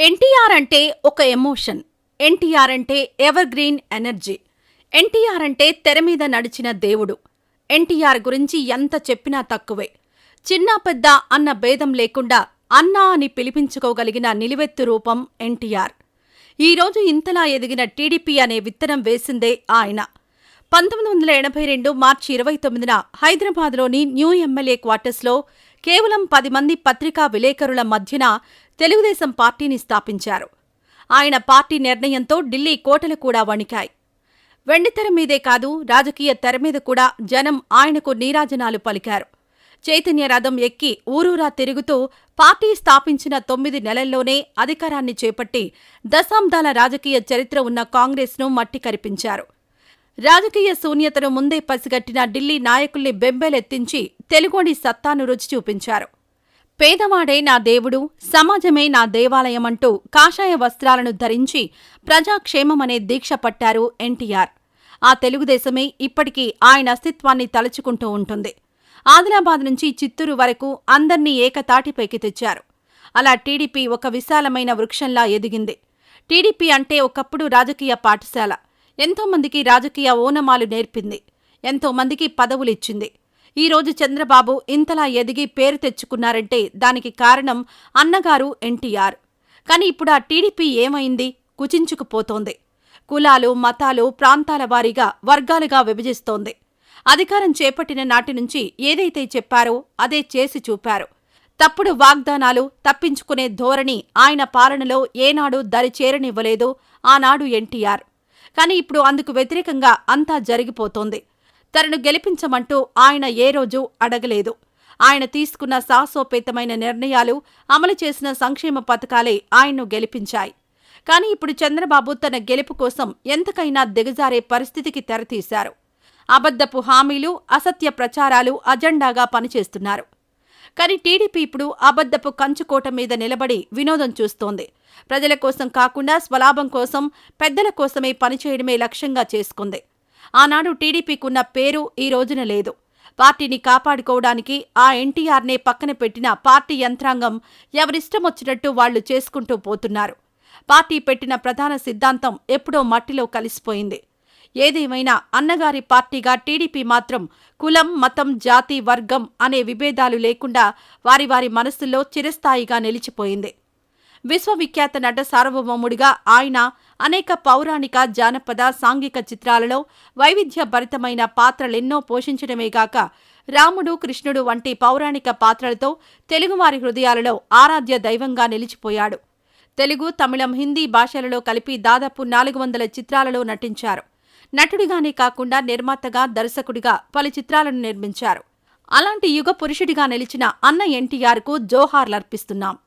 ఎన్టీఆర్ అంటే ఒక ఎమోషన్. ఎన్టీఆర్ అంటే ఎవర్ గ్రీన్ ఎనర్జీ. ఎన్టీఆర్ అంటే తెర మీద నడిచిన దేవుడు. ఎన్టీఆర్ గురించి ఎంత చెప్పినా తక్కువే. చిన్న పెద్ద అన్న భేదం లేకుండా అన్నా అని పిలిపించుకోగలిగిన నిలువెత్తు రూపం ఎన్టీఆర్. ఈరోజు ఇంతలా ఎదిగిన టీడీపీ అనే విత్తనం వేసిందే ఆయన. పంతొమ్మిది వందల ఎనభై రెండు మార్చి ఇరవై తొమ్మిదిన హైదరాబాద్లోని న్యూ ఎమ్మెల్యే క్వార్టర్స్లో కేవలం పది మంది పత్రికా విలేకరుల మధ్యన తెలుగుదేశం పార్టీని స్థాపించారు. ఆయన పార్టీ నిర్ణయంతో ఢిల్లీ కోటలు కూడా వణికాయి. వెండితెర మీదే కాదు రాజకీయ తెర మీద కూడా జనం ఆయనకు నీరాజనాలు పలికారు. చైతన్య రథం ఎక్కి ఊరూరా తిరుగుతూ పార్టీ స్థాపించిన తొమ్మిది నెలల్లోనే అధికారాన్ని చేపట్టి దశాబ్దాల రాజకీయ చరిత్ర ఉన్న కాంగ్రెస్ను మట్టి కరిపించారు. రాజకీయ శూన్యతను ముందే పసిగట్టిన ఢిల్లీ నాయకుల్ని బెంబేలెత్తించి తెలుగోని సత్తాను రుచి చూపించారు. పేదవాడే నా దేవుడు సమాజమే నా దేవాలయం అంటూ కాషాయ వస్త్రాలను ధరించి ప్రజాక్షేమమనే దీక్ష పట్టారు ఎన్టీఆర్. ఆ తెలుగుదేశమే ఇప్పటికీ ఆయన అస్తిత్వాన్ని తలుచుకుంటూ ఉంటుంది. ఆదిలాబాద్ నుంచి చిత్తూరు వరకు అందర్నీ ఏకతాటిపైకి తెచ్చారు. అలా టీడీపీ ఒక విశాలమైన వృక్షంలా ఎదిగింది. టీడీపీ అంటే ఒకప్పుడు రాజకీయ పాఠశాల. ఎంతోమందికి రాజకీయ ఓనమాలు నేర్పింది. ఎంతోమందికి పదవులిచ్చింది. ఈరోజు చంద్రబాబు ఇంతలా ఎదిగి పేరు తెచ్చుకున్నారంటే దానికి కారణం అన్నగారు ఎన్టీఆర్. కాని ఇప్పుడు ఆ టీడీపీ ఏమైంది? కుచించుకుపోతోంది. కులాలు మతాలు ప్రాంతాల వారీగా వర్గాలుగా విభజిస్తోంది. అధికారం చేపట్టిన నాటి నుంచి ఏదైతే చెప్పారో అదే చేసి చూపారు. తప్పుడు వాగ్దానాలు తప్పించుకునే ధోరణి ఆయన పాలనలో ఏనాడు దరిచేరనివ్వలేదు ఆనాడు ఎన్టీఆర్. కాని ఇప్పుడు అందుకు వ్యతిరేకంగా అంతా జరిగిపోతోంది. తనను గెలిపించమంటూ ఆయన ఏ రోజు అడగలేదు. ఆయన తీసుకున్న సాహసోపేతమైన నిర్ణయాలు అమలు చేసిన సంక్షేమ పథకాలే ఆయన్ను గెలిపించాయి. కాని ఇప్పుడు చంద్రబాబు తన గెలుపు కోసం ఎంతకైనా దిగజారే పరిస్థితికి తెరతీశారు. అబద్ధపు హామీలు అసత్య ప్రచారాలు అజెండాగా పనిచేస్తున్నారు. కాని టీడీపీ ఇప్పుడు అబద్ధపు కంచుకోట మీద నిలబడి వినోదం చూస్తోంది. ప్రజల కోసం కాకుండా స్వలాభం కోసం పెద్దల కోసమే పనిచేయడమే లక్ష్యంగా చేసుకుంది. ఆనాడు టీడీపీకున్న పేరు ఈ రోజున లేదు. పార్టీని కాపాడుకోవడానికి ఆ ఎన్టీఆర్నే పక్కన పెట్టిన పార్టీ యంత్రాంగం ఎవరిష్టమొచ్చినట్టు వాళ్ళు చేసుకుంటూ పోతున్నారు. పార్టీ పెట్టిన ప్రధాన సిద్ధాంతం ఎప్పుడో మట్టిలో కలిసిపోయింది. ఏదేమైనా అన్నగారి పార్టీగా టీడీపీ మాత్రం కులం మతం జాతి వర్గం అనే విభేదాలు లేకుండా వారి వారి మనస్సుల్లో చిరస్థాయిగా నిలిచిపోయింది. విశ్వవిఖ్యాత నట సార్వభౌముడిగా ఆయన అనేక పౌరాణిక జానపద సాంఘిక చిత్రాలలో వైవిధ్యభరితమైన పాత్రలెన్నో పోషించడమేగాక రాముడు కృష్ణుడు వంటి పౌరాణిక పాత్రలతో తెలుగువారి హృదయాలలో ఆరాధ్య దైవంగా నిలిచిపోయాడు. తెలుగు తమిళం హిందీ భాషలలో కలిపి దాదాపు నాలుగు వందల చిత్రాలలో నటించారు. నటుడిగానే కాకుండా నిర్మాతగా దర్శకుడిగా పలు చిత్రాలను నిర్మించారు. అలాంటి యుగ పురుషుడిగా నిలిచిన అన్న ఎన్టీఆర్కు జోహార్లర్పిస్తున్నాం.